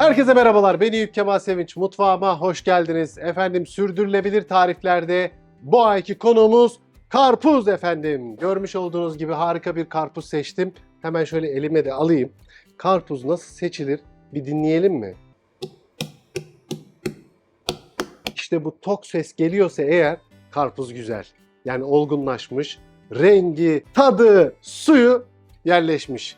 Herkese merhabalar. Ben Eyüp Kemal Sevinç. Mutfağıma hoş geldiniz. Efendim sürdürülebilir tariflerde bu ayki konuğumuz karpuz efendim. Görmüş olduğunuz gibi harika bir karpuz seçtim. Hemen şöyle elime de alayım. Karpuz nasıl seçilir bir dinleyelim mi? İşte bu tok ses geliyorsa eğer karpuz güzel. Yani olgunlaşmış, rengi, tadı, suyu yerleşmiş.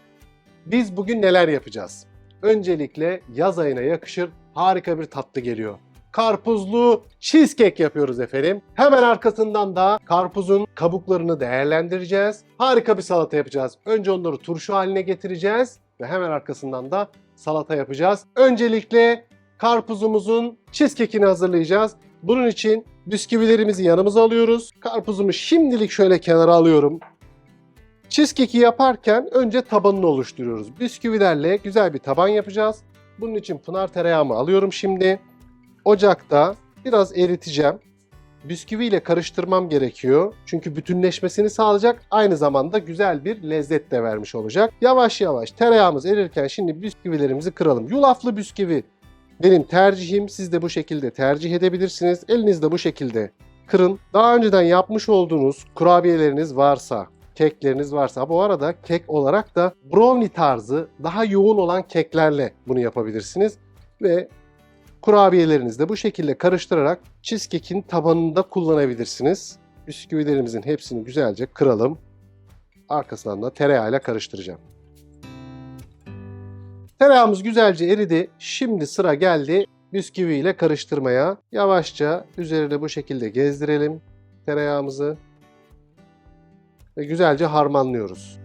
Biz bugün neler yapacağız? Öncelikle yaz ayına yakışır harika bir tatlı geliyor. Karpuzlu cheesecake yapıyoruz efendim. Hemen arkasından da karpuzun kabuklarını değerlendireceğiz. Harika bir salata yapacağız. Önce onları turşu haline getireceğiz ve hemen arkasından da salata yapacağız. Öncelikle karpuzumuzun cheesecake'ini hazırlayacağız. Bunun için bisküvilerimizi yanımıza alıyoruz. Karpuzumu şimdilik şöyle kenara alıyorum. Cheesecake'i yaparken önce tabanını oluşturuyoruz. Bisküvilerle güzel bir taban yapacağız. Bunun için pınar tereyağımı alıyorum şimdi. Ocakta biraz eriteceğim. Bisküvi ile karıştırmam gerekiyor. Çünkü bütünleşmesini sağlayacak. Aynı zamanda güzel bir lezzet de vermiş olacak. Yavaş yavaş tereyağımız erirken şimdi bisküvilerimizi kıralım. Yulaflı bisküvi benim tercihim. Siz de bu şekilde tercih edebilirsiniz. Elinizde bu şekilde kırın. Daha önceden yapmış olduğunuz kurabiyeleriniz varsa, kekleriniz varsa bu arada kek olarak da brownie tarzı daha yoğun olan keklerle bunu yapabilirsiniz. Ve kurabiyelerinizi de bu şekilde karıştırarak cheesecake'in tabanında kullanabilirsiniz. Bisküvilerimizin hepsini güzelce kıralım. Arkasından da tereyağıyla karıştıracağım. Tereyağımız güzelce eridi. Şimdi sıra geldi bisküvi ile karıştırmaya. Yavaşça üzerine bu şekilde gezdirelim tereyağımızı ve güzelce harmanlıyoruz.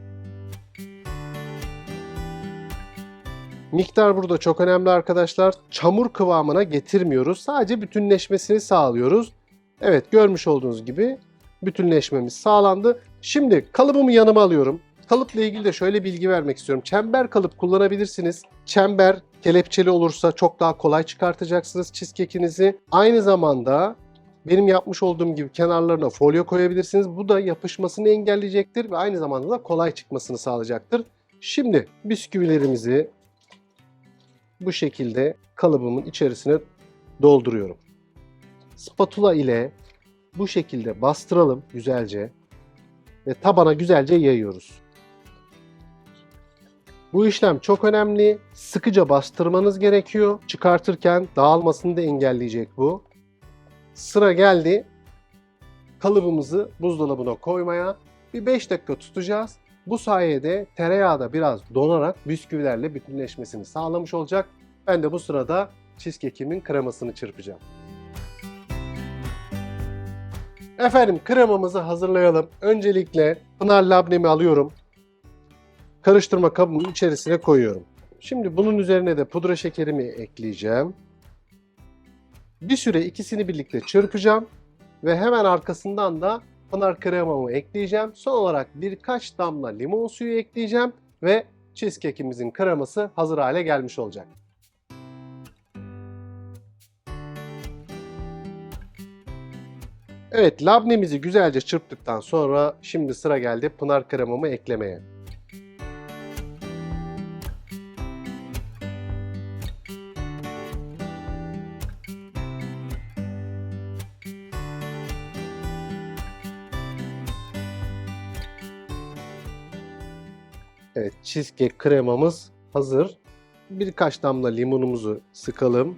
Miktar burada çok önemli arkadaşlar. Çamur kıvamına getirmiyoruz. Sadece bütünleşmesini sağlıyoruz. Evet görmüş olduğunuz gibi bütünleşmemiz sağlandı. Şimdi kalıbımı yanıma alıyorum. Kalıpla ilgili de şöyle bilgi vermek istiyorum. Çember kalıp kullanabilirsiniz. Çember kelepçeli olursa çok daha kolay çıkartacaksınız cheesecake'inizi. Aynı zamanda benim yapmış olduğum gibi kenarlarına folyo koyabilirsiniz. Bu da yapışmasını engelleyecektir ve aynı zamanda da kolay çıkmasını sağlayacaktır. Şimdi bisküvilerimizi bu şekilde kalıbımın içerisine dolduruyorum. Spatula ile bu şekilde bastıralım güzelce ve tabana güzelce yayıyoruz. Bu işlem çok önemli. Sıkıca bastırmanız gerekiyor. Çıkartırken dağılmasını da engelleyecek bu. Sıra geldi kalıbımızı buzdolabına koymaya. Bir 5 dakika tutacağız. Bu sayede tereyağı da biraz donarak bisküvilerle bütünleşmesini sağlamış olacak. Ben de bu sırada cheesecake'imin kremasını çırpacağım. Efendim kremamızı hazırlayalım. Öncelikle pınar labnemi alıyorum. Karıştırma kabımın içerisine koyuyorum. Şimdi bunun üzerine de pudra şekerimi ekleyeceğim. Bir süre ikisini birlikte çırpacağım ve hemen arkasından da pınar kremamı ekleyeceğim. Son olarak birkaç damla limon suyu ekleyeceğim ve cheesecake'imizin kreması hazır hale gelmiş olacak. Evet, labnemizi güzelce çırptıktan sonra şimdi sıra geldi pınar kremamı eklemeye. Cheesecake kremamız hazır. Birkaç damla limonumuzu sıkalım.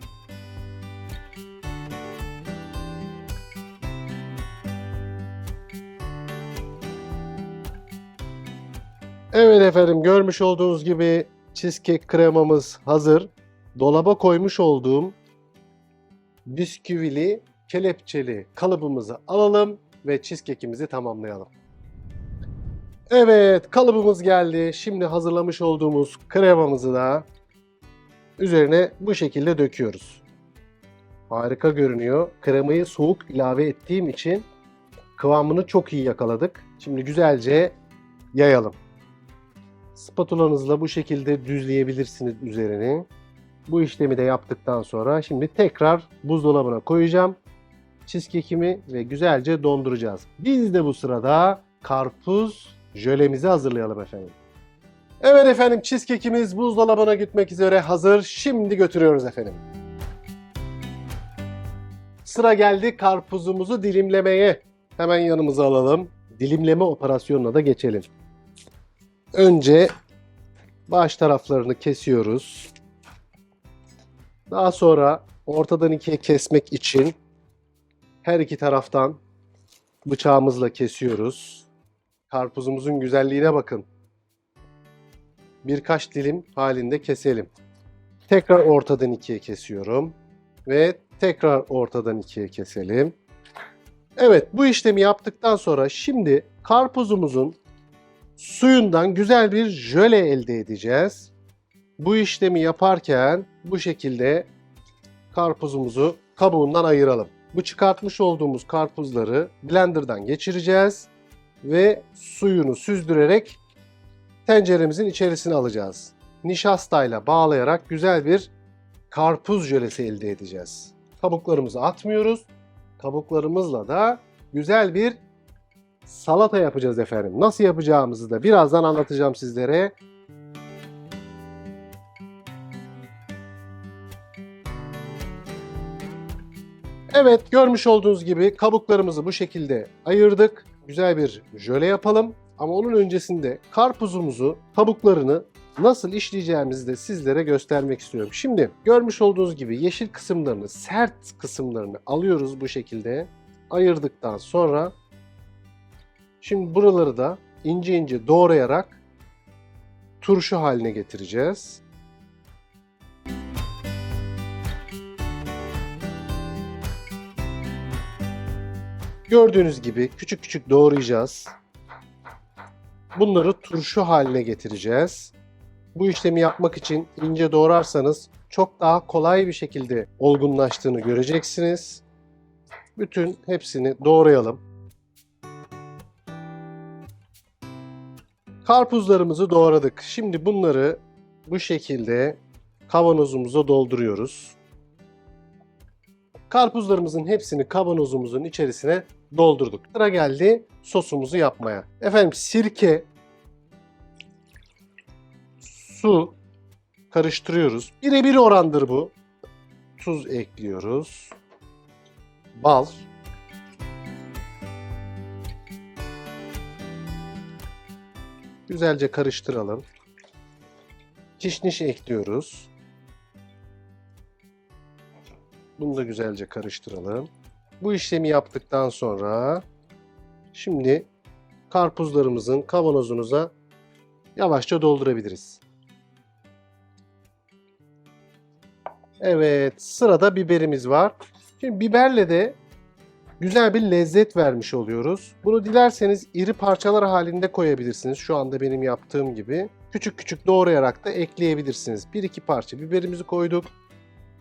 Evet efendim görmüş olduğunuz gibi cheesecake kremamız hazır. Dolaba koymuş olduğum bisküvili kelepçeli kalıbımızı alalım ve cheesecake'imizi tamamlayalım. Evet kalıbımız geldi. Şimdi hazırlamış olduğumuz kremamızı da üzerine bu şekilde döküyoruz. Harika görünüyor. Kremayı soğuk ilave ettiğim için kıvamını çok iyi yakaladık. Şimdi güzelce yayalım. Spatulanızla bu şekilde düzleyebilirsiniz üzerini. Bu işlemi de yaptıktan sonra şimdi tekrar buzdolabına koyacağım. Cheesecake'imi ve güzelce donduracağız. Biz de bu sırada karpuz jölemizi hazırlayalım efendim. Evet efendim cheesecake'imiz buzdolabına gitmek üzere hazır. Şimdi götürüyoruz efendim. Sıra geldi karpuzumuzu dilimlemeye. Hemen yanımıza alalım. Dilimleme operasyonuna da geçelim. Önce baş taraflarını kesiyoruz. Daha sonra ortadan ikiye kesmek için her iki taraftan bıçağımızla kesiyoruz. Karpuzumuzun güzelliğine bakın. Birkaç dilim halinde keselim. Tekrar ortadan ikiye kesiyorum ve tekrar ortadan ikiye keselim. Evet bu işlemi yaptıktan sonra şimdi karpuzumuzun suyundan güzel bir jöle elde edeceğiz. Bu işlemi yaparken bu şekilde karpuzumuzu kabuğundan ayıralım. Bu çıkartmış olduğumuz karpuzları blenderdan geçireceğiz ve suyunu süzdürerek tenceremizin içerisine alacağız. Nişastayla bağlayarak güzel bir karpuz jölesi elde edeceğiz. Kabuklarımızı atmıyoruz. Kabuklarımızla da güzel bir salata yapacağız efendim. Nasıl yapacağımızı da birazdan anlatacağım sizlere. Evet görmüş olduğunuz gibi kabuklarımızı bu şekilde ayırdık. Güzel bir jöle yapalım. Ama onun öncesinde karpuzumuzu, kabuklarını nasıl işleyeceğimizi de sizlere göstermek istiyorum. Şimdi görmüş olduğunuz gibi yeşil kısımlarını, sert kısımlarını alıyoruz bu şekilde. Ayırdıktan sonra şimdi buraları da ince ince doğrayarak turşu haline getireceğiz. Gördüğünüz gibi küçük küçük doğrayacağız. Bunları turşu haline getireceğiz. Bu işlemi yapmak için ince doğrarsanız çok daha kolay bir şekilde olgunlaştığını göreceksiniz. Bütün hepsini doğrayalım. Karpuzlarımızı doğradık. Şimdi bunları bu şekilde kavanozumuza dolduruyoruz. Karpuzlarımızın hepsini kavanozumuzun içerisine doldurduk. Sıra geldi sosumuzu yapmaya. Efendim sirke, su karıştırıyoruz. Birebir orandır bu. Tuz ekliyoruz. Bal. Güzelce karıştıralım. Kişniş ekliyoruz. Bunu da güzelce karıştıralım. Bu işlemi yaptıktan sonra şimdi karpuzlarımızın kavanozunuza yavaşça doldurabiliriz. Evet, sırada biberimiz var. Şimdi biberle de güzel bir lezzet vermiş oluyoruz. Bunu dilerseniz iri parçalar halinde koyabilirsiniz. Şu anda benim yaptığım gibi. Küçük küçük doğrayarak da ekleyebilirsiniz. Bir iki parça biberimizi koyduk.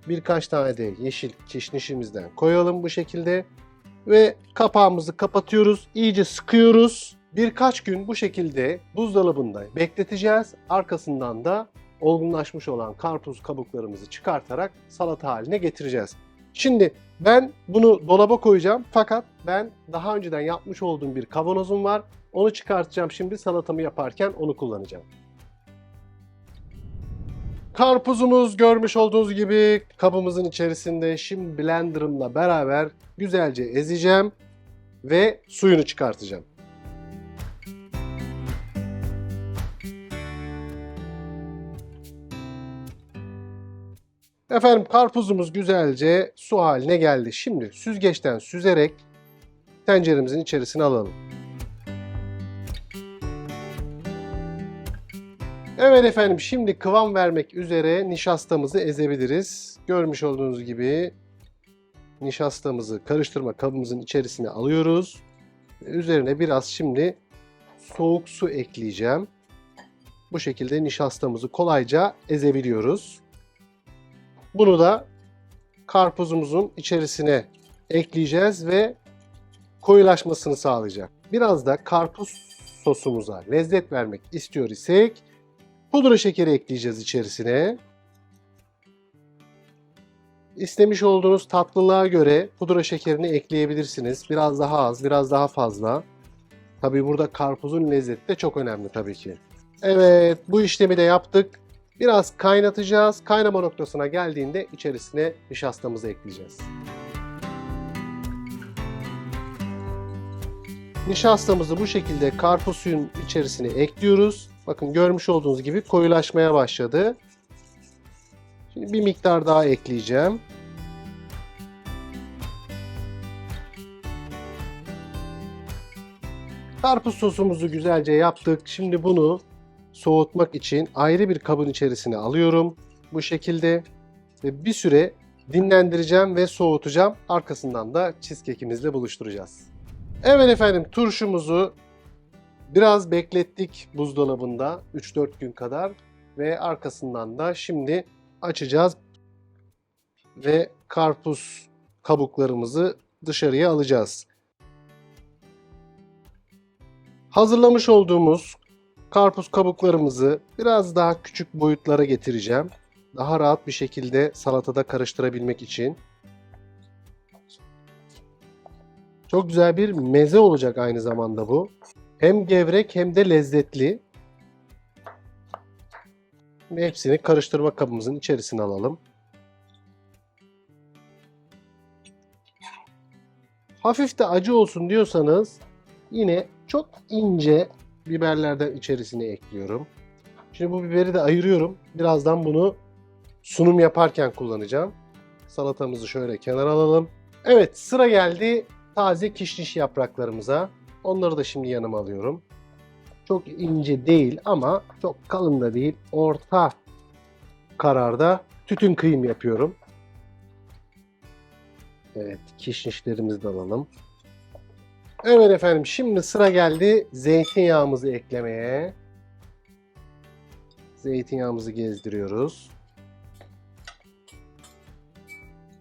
Birkaç tane de yeşil kişnişimizden koyalım bu şekilde. Ve kapağımızı kapatıyoruz. İyice sıkıyoruz. Birkaç gün bu şekilde buzdolabında bekleteceğiz. Arkasından da olgunlaşmış olan karpuz kabuklarımızı çıkartarak salata haline getireceğiz. Şimdi ben bunu dolaba koyacağım fakat ben daha önceden yapmış olduğum bir kavanozum var. Onu çıkartacağım şimdi salatamı yaparken onu kullanacağım. Karpuzumuz görmüş olduğunuz gibi kabımızın içerisinde şimdi blenderımla beraber güzelce ezeceğim ve suyunu çıkartacağım. Efendim karpuzumuz güzelce su haline geldi. Şimdi süzgeçten süzerek tenceremizin içerisine alalım. Evet efendim şimdi kıvam vermek üzere nişastamızı ezebiliriz. Görmüş olduğunuz gibi nişastamızı karıştırma kabımızın içerisine alıyoruz. Üzerine biraz şimdi soğuk su ekleyeceğim. Bu şekilde nişastamızı kolayca ezebiliyoruz. Bunu da karpuzumuzun içerisine ekleyeceğiz ve koyulaşmasını sağlayacak. Biraz da karpuz sosumuza lezzet vermek istiyor isek pudra şekeri ekleyeceğiz içerisine. İstemiş olduğunuz tatlılığa göre pudra şekerini ekleyebilirsiniz. Biraz daha az, biraz daha fazla. Tabii burada karpuzun lezzeti de çok önemli tabii ki. Evet, bu işlemi de yaptık. Biraz kaynatacağız. Kaynama noktasına geldiğinde içerisine nişastamızı ekleyeceğiz. Nişastamızı bu şekilde karpuz suyun içerisine ekliyoruz. Bakın görmüş olduğunuz gibi koyulaşmaya başladı. Şimdi bir miktar daha ekleyeceğim. Karpuz sosumuzu güzelce yaptık. Şimdi bunu soğutmak için ayrı bir kabın içerisine alıyorum. Bu şekilde ve bir süre dinlendireceğim ve soğutacağım. Arkasından da cheesecake'imizle buluşturacağız. Evet efendim turşumuzu biraz beklettik buzdolabında 3-4 gün kadar ve arkasından da şimdi açacağız ve karpuz kabuklarımızı dışarıya alacağız. Hazırlamış olduğumuz karpuz kabuklarımızı biraz daha küçük boyutlara getireceğim. Daha rahat bir şekilde salatada karıştırabilmek için. Çok güzel bir meze olacak aynı zamanda bu. Hem gevrek hem de lezzetli. Hepsini karıştırma kabımızın içerisine alalım. Hafif de acı olsun diyorsanız yine çok ince biberlerden içerisine ekliyorum. Şimdi bu biberi de ayırıyorum. Birazdan bunu sunum yaparken kullanacağım. Salatamızı şöyle kenara alalım. Evet sıra geldi taze kişniş yapraklarımıza. Onları da şimdi yanıma alıyorum. Çok ince değil ama çok kalın da değil. Orta kararda tütün kıyım yapıyorum. Evet kişnişlerimizi de alalım. Evet efendim şimdi sıra geldi zeytinyağımızı eklemeye. Zeytinyağımızı gezdiriyoruz.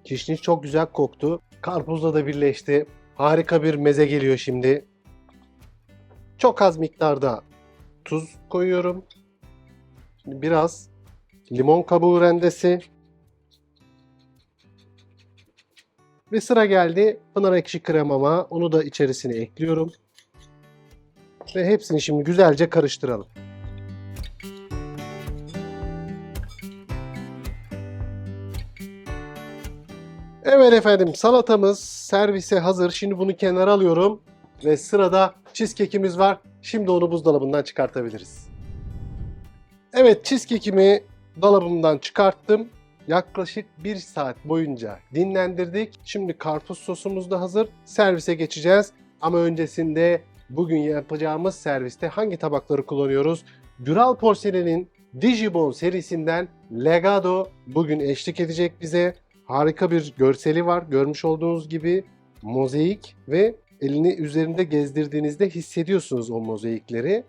Kişniş çok güzel koktu. Karpuzla da birleşti. Harika bir meze geliyor şimdi. Çok az miktarda tuz koyuyorum. Biraz limon kabuğu rendesi. Ve sıra geldi pınar ekşi kremama. Onu da içerisine ekliyorum. Ve hepsini şimdi güzelce karıştıralım. Evet efendim salatamız servise hazır. Şimdi bunu kenara alıyorum. Ve sırada cheesecake'imiz var. Şimdi onu buzdolabından çıkartabiliriz. Evet cheesecake'imi dolabımdan çıkarttım. Yaklaşık 1 saat boyunca dinlendirdik. Şimdi karpuz sosumuz da hazır. Servise geçeceğiz. Ama öncesinde bugün yapacağımız serviste hangi tabakları kullanıyoruz? Dural Porselen'in Digibon serisinden Legado bugün eşlik edecek bize. Harika bir görseli var. Görmüş olduğunuz gibi mozaik ve elini üzerinde gezdirdiğinizde hissediyorsunuz o mozaikleri.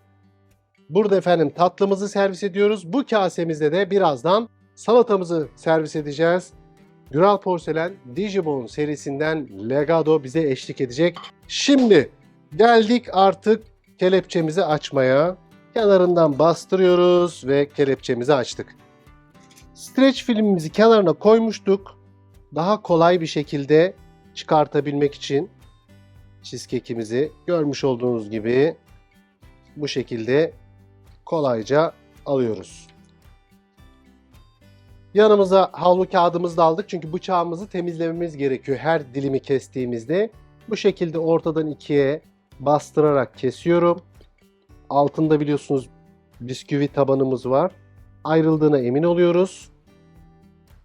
Burada efendim tatlımızı servis ediyoruz. Bu kasemizde de birazdan salatamızı servis edeceğiz. Dural Porselen Digimon serisinden Legado bize eşlik edecek. Şimdi geldik artık kelepçemizi açmaya. Kenarından bastırıyoruz ve kelepçemizi açtık. Streç filmimizi kenarına koymuştuk. Daha kolay bir şekilde çıkartabilmek için cheesecake'imizi görmüş olduğunuz gibi bu şekilde kolayca alıyoruz. Yanımıza havlu kağıdımızı da aldık çünkü bıçağımızı temizlememiz gerekiyor her dilimi kestiğimizde. Bu şekilde ortadan ikiye bastırarak kesiyorum. Altında biliyorsunuz bisküvi tabanımız var. Ayrıldığına emin oluyoruz.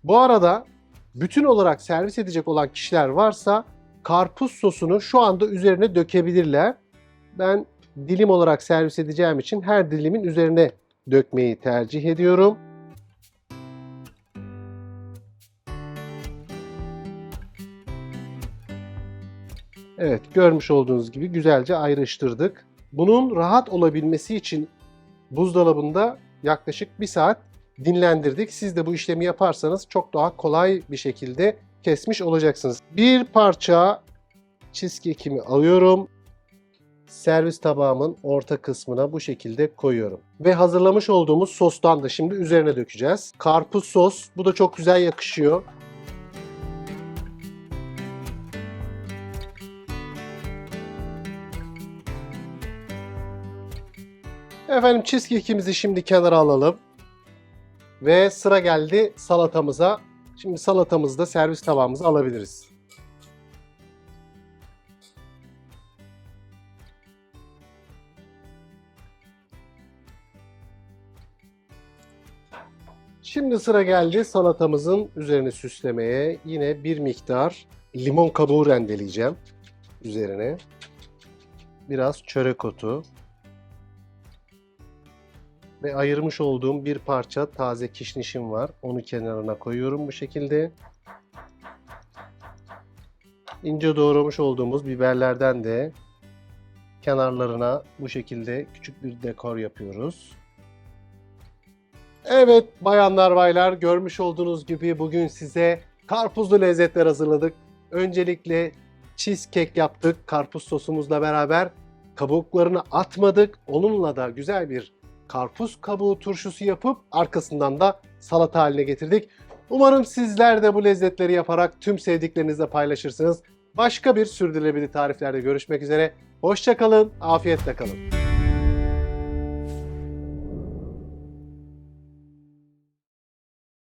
Bu arada bütün olarak servis edecek olan kişiler varsa karpuz sosunu şu anda üzerine dökebilirler. Ben dilim olarak servis edeceğim için her dilimin üzerine dökmeyi tercih ediyorum. Evet görmüş olduğunuz gibi güzelce ayrıştırdık. Bunun rahat olabilmesi için buzdolabında yaklaşık bir saat dinlendirdik. Siz de bu işlemi yaparsanız çok daha kolay bir şekilde kesmiş olacaksınız. Bir parça cheesecake'imi alıyorum. Servis tabağımın orta kısmına bu şekilde koyuyorum. Ve hazırlamış olduğumuz sostan da şimdi üzerine dökeceğiz. Karpuz sos. Bu da çok güzel yakışıyor. Efendim cheesecake'imizi şimdi kenara alalım. Ve sıra geldi salatamıza. Şimdi salatamızı da servis tabağımıza alabiliriz. Şimdi sıra geldi salatamızın üzerine süslemeye. Yine bir miktar limon kabuğu rendeleyeceğim üzerine. Biraz çörek otu. Ve ayırmış olduğum bir parça taze kişnişim var. Onu kenarına koyuyorum bu şekilde. İnce doğramış olduğumuz biberlerden de kenarlarına bu şekilde küçük bir dekor yapıyoruz. Evet bayanlar baylar görmüş olduğunuz gibi bugün size karpuzlu lezzetler hazırladık. Öncelikle cheesecake yaptık karpuz sosumuzla beraber. Kabuklarını atmadık. Onunla da güzel bir karpuz kabuğu turşusu yapıp arkasından da salata haline getirdik. Umarım sizler de bu lezzetleri yaparak tüm sevdiklerinizle paylaşırsınız. Başka bir sürdürülebilir tariflerde görüşmek üzere. Hoşçakalın, afiyetle kalın.